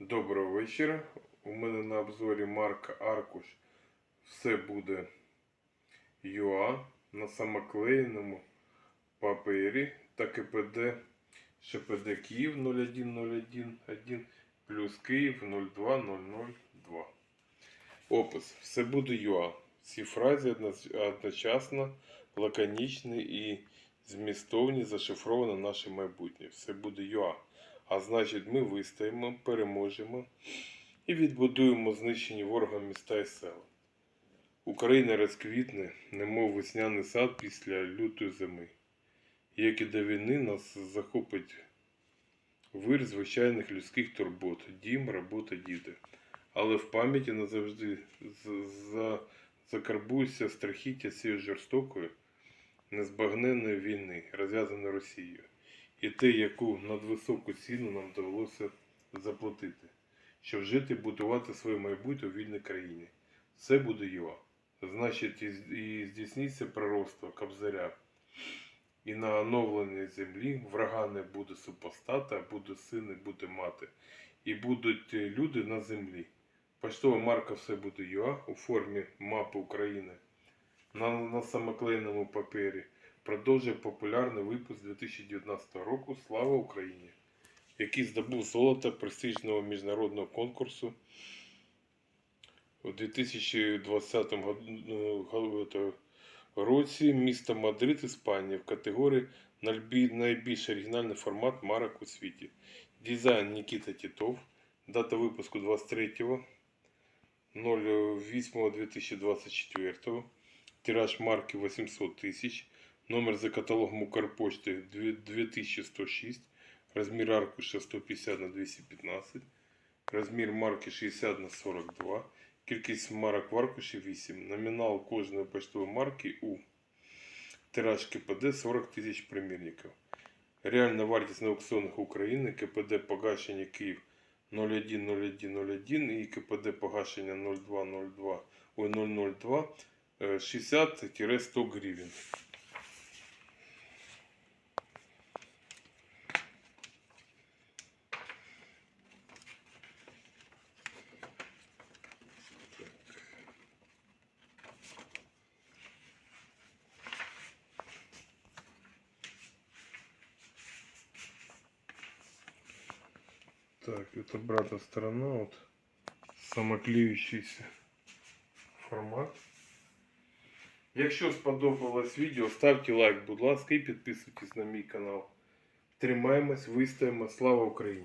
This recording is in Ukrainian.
Доброго вечора. У мене на обзорі марка Аркуш. Все буде ЮА на самоклеєному папері та КПД ШПД Київ 01011 плюс Київ 02002. Опис. Все буде ЮА. Ці фрази одночасно лаконічні і змістовні зашифровано наше майбутнє. Все буде ЮА. А значить, ми вистоїмо, переможемо і відбудуємо знищені ворогом міста і села. Україна розквітне, немов весняний сад після лютої зими. Як і до війни нас захопить вир звичайних людських турбот, дім, робота, діти. Але в пам'яті назавжди з- за- закарбуються страхіття цієї жорстокої, незбагненної війни, розв'язаної Росією і те, яку надвисоку ціну нам довелося заплатити, щоб жити і будувати своє майбутнє у вільній країні. Все буде ЮА. Значить, і, здійсниться пророцтво Кобзаря. І на оновленій землі врага не буде супостата, буде син і буде мати. І будуть е, люди на землі. Поштова марка все буде ЮА у формі мапи України на, на самоклеєному папері продовжує популярний випуск 2019 року Слава Україні, який здобув золото престижного міжнародного конкурсу у 2020 году- году- это, році міста Мадрид, Іспанія в категорії найбільш оригінальний формат марок у світі. Дизайн Нікіта Титов, дата випуску 23 08.2024, тираж марки 800 тисяч. Номер за каталогом Укрпочти 2106, розмір аркуша 150 на 215, розмір марки 60 на 42, кількість марок в аркуші 8, номінал кожної поштової марки У. Тираж КПД 40 тисяч примірників. Реальна вартість на аукціонах України КПД погашення Київ 010101 і КПД погашення 0202 ой, 002 е, 60-100 гривень. Так, это обратная сторона, вот самоклеющийся формат. Якщо сподобалось відео, ставте лайк, будь ласка, і підписуйтесь на мій канал. Тримаємось, вистоїмо. Слава Україні!